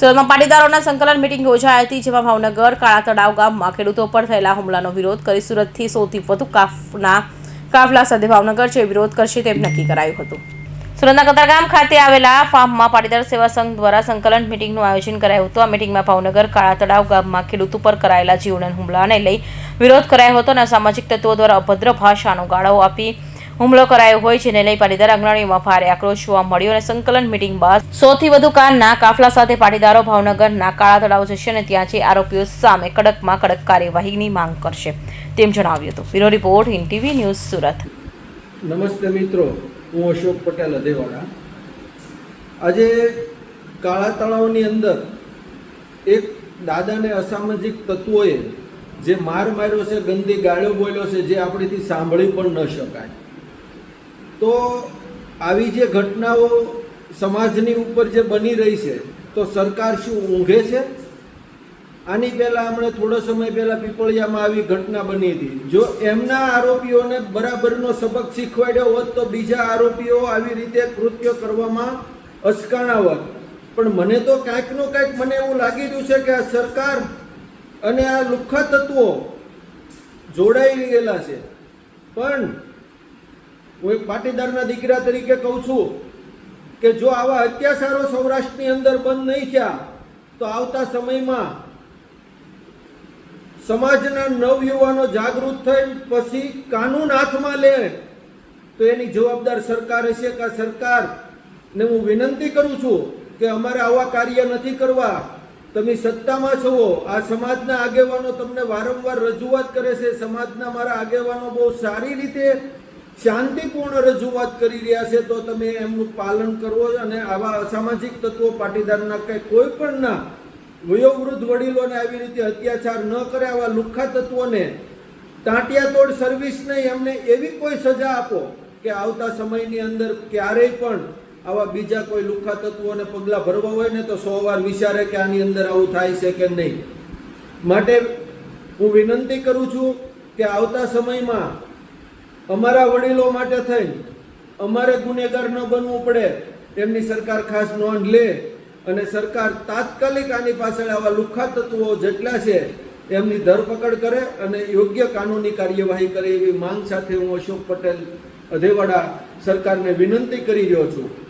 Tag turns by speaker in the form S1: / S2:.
S1: સુરતમાં પાટીદારોના સંકલન મિટિંગ યોજાઈ હતી, જેમાં ભાવનગર, કાળા તળાવ ગામમાં ખેડૂતો પર થયેલા હુમલાનો વિરોધ કરી સુરતથી સૌથી વધુ કાફના કાફલા સાથે ભાવનગર જે વિરોધ કરશે તેમ નક્કી કરાયું હતું. સુરતના કતારગામ ખાતે આવેલા ફાર્મમાં પાટીદાર સેવા સંઘ દ્વારા સંકલન મિટિંગનું આયોજન કરાયું હતું. આ મિટિંગમાં ભાવનગર, કાળા તળાવ ગામમાં ખેડૂતો પર કરાયેલા જીવન હુમલાને લઈ વિરોધ કરાયો હતો અને સામાજિક તત્વો દ્વારા અભદ્ર ભાષાનો ગાળો આપી હુમલો કરાયો હોય જેને લઈ પાટીદાર અગ્રણીઓમાં ભારે આક્રોશ જોવા મળ્યો અને સંકલન મિટિંગ બાદ સૌથી વધુ કારના કાફલા સાથે પાટીદારો ભાવનગરના કાળા તળાવ જશે અને ત્યાં જે આરોપીઓ સામે કડકમાં કડક કાર્યવાહીની માંગ કરશે. તેમ જણાવ્યું હતું. Bureau report in TV news, Surat.
S2: નમસ્તે મિત્રો. હું અશોક પટેલ, અધેવાડા. આજે કાળા તળાવની અંદર એક દાદાને અસામાજિક તત્વોએ જે માર માર્યો છે, ગંદી ગાળો બોલ્યો છે, જે આપણીથી સાંભળી પણ ન શકાય. તો આવી જે ઘટનાઓ સમાજની ઉપર જે બની રહી છે, તો સરકાર શું ઊંઘે છે? આની પહેલાં હમણાં થોડો સમય પહેલાં પીપળિયામાં આવી ઘટના બની હતી. જો એમના આરોપીઓને બરાબરનો સબક શીખવાડ્યો હોત, તો બીજા આરોપીઓ આવી રીતે કૃત્ય કરવામાં અસકાણા હોત. પણ મને તો કાંઈકનો કાંઈક મને એવું લાગી રહ્યું છે કે આ સરકાર અને આ લુખ્ખા તત્વો જોડાઈ ગયેલા છે. પણ હું એક પાટીદારના દીકરા તરીકે કહું છું કે જો આવા અત્યાચારો સૌરાષ્ટ્રની અંદર બંધ નહીં થયા, તો આવતા સમયમાં સમાજના નવયુવાનો જાગૃત થઈ પછી કાનૂન હાથમાં લે તો એની જવાબદાર સરકાર હશે કે આ સરકારને હું વિનંતી કરું છું કે અમારે આવા કાર્ય નથી કરવા. તમે સત્તામાં છો, આ સમાજના આગેવાનો તમને વારંવાર રજૂઆત કરે છે, સમાજના મારા આગેવાનો બહુ સારી રીતે શાંતિપૂર્ણ રજૂઆત કરી રહ્યા છે, તો તમે એમનું પાલન કરવો અને આવા અસામાજિક તત્વો પાટીદારના કંઈ કોઈ પણ ના વયોવૃદ્ધ વડીલોને આવી રીતે અત્યાચાર ન કરે, આવા લુખ્ખા તત્વોને તાંટિયાતોડ સર્વિસ નહીં એમને એવી કોઈ સજા આપો કે આવતા સમયની અંદર ક્યારેય પણ આવા બીજા કોઈ લુખ્ખા તત્વોને પગલાં ભરવા હોય ને તો સો વાર વિચારે કે આની અંદર આવું થાય છે કે નહીં. માટે હું વિનંતી કરું છું કે આવતા સમયમાં અમારા વડીલો માટે થઈ. અમારે ગુનેગાર ન બનવું પડે. એમની સરકાર ખાસ નોંધ લે અને સરકાર તાત્કાલિક આની પાછળ આવા લુખ્ખા તત્વો જેટલા છે, એમની ધરપકડ કરે અને યોગ્ય કાનૂની કાર્યવાહી કરે એવી માંગ સાથે હું અશોક પટેલ અધેવાડા સરકારને વિનંતી કરી રહ્યો છું.